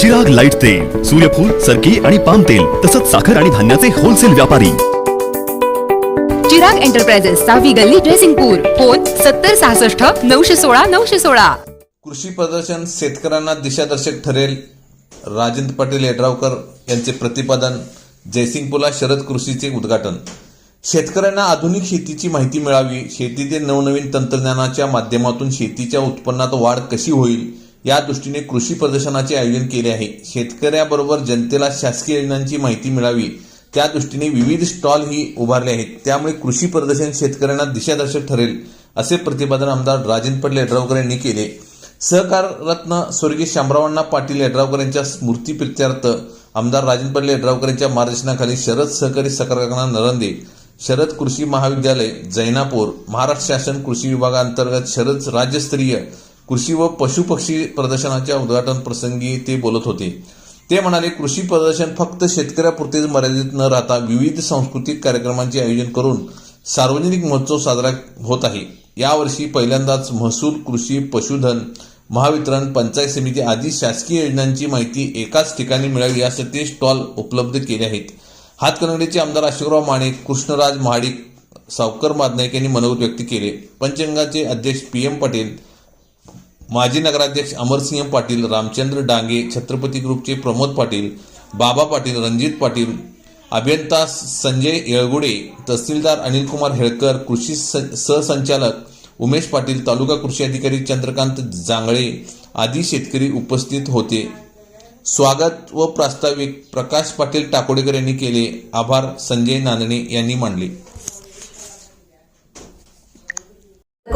जग लाइट तेल सूर्यफूल सरकी आणि पाम तेल तसंच साखर आणि धान्याचे होलसेल व्यापारी. चिराग एंटरप्राइजेस सहावी गल्ली ड्रेसिंगपूर फोन सत्तर सहासष्ट नऊशे सोळा नऊशे सोळा. कृषी प्रदर्शन शेतकऱ्यांना दिशादर्शक ठरेल. राजेंद्र पाटील यड्रावकर यांचे प्रतिपादन जयसिंगपूरला शरद कृषीचे उद्घाटन. शेतकऱ्यांना आधुनिक शेतीची माहिती मिळावी. शेतीतील नवनवीन तंत्रज्ञानाच्या माध्यमातून शेतीच्या उत्पन्नात वाढ कशी होईल? या दृष्टीने कृषी प्रदर्शनाचे आयोजन केले आहे. शेतकऱ्याबरोबर जनतेला शासकीय योजनांची माहिती मिळावी. त्या दृष्टीने विविध स्टॉल ही उभारले आहेत. त्यामुळे कृषी प्रदर्शन शेतकऱ्यांना दिशादर्शक ठरेल असे प्रतिपादन आमदार राजेंद्र पाटील यड्रावकर यांनी केले. सहकार रत्न स्वर्गीय शामरावांना पाटील यड्रावकर यांच्या स्मृतीप्रित्यर्थ आमदार राजेंद्र पाटील यड्रावकर यांच्या मार्गदर्शनाखाली शरद सहकारी साखर कारखाना नरंदे शरद कृषी महाविद्यालय जैनापूर महाराष्ट्र शासन कृषी विभागांतर्गत शरद राज्यस्तरीय कृषी व पशुपक्षी प्रदर्शनाच्या उद्घाटन प्रसंगी ते बोलत होते. ते म्हणाले कृषी प्रदर्शन फक्त शेतकऱ्यापुरतेच मर्यादित न राहता विविध सांस्कृतिक कार्यक्रमांचे आयोजन करून सार्वजनिक महोत्सव साजरा होत आहे. यावर्षी पहिल्यांदाच महसूल कृषी पशुधन महावितरण पंचायत समिती आदी शासकीय योजनांची माहिती एकाच ठिकाणी मिळावी यासाठी स्टॉल उपलब्ध केले आहेत. हातकणंगडीचे आमदार अशोकराव माणिक कृष्णराज महाडिक सावकर मादनाईक यांनी मनोगत व्यक्त केले. पंचगंगाचे अध्यक्ष पी एम पटेल माजी नगराध्यक्ष अमरसिंह पाटील रामचंद्र डांगे छत्रपती ग्रुपचे प्रमोद पाटील बाबा पाटील रणजित पाटील अभियंता संजय येळगुडे तहसीलदार अनिलकुमार हेळकर कृषी सहसंचालक उमेश पाटील तालुका कृषी अधिकारी चंद्रकांत जांगळे आदी शेतकरी उपस्थित होते. स्वागत व प्रास्ताविक प्रकाश पाटील टाकोडेकर यांनी केले. आभार संजय नानने यांनी मांडले.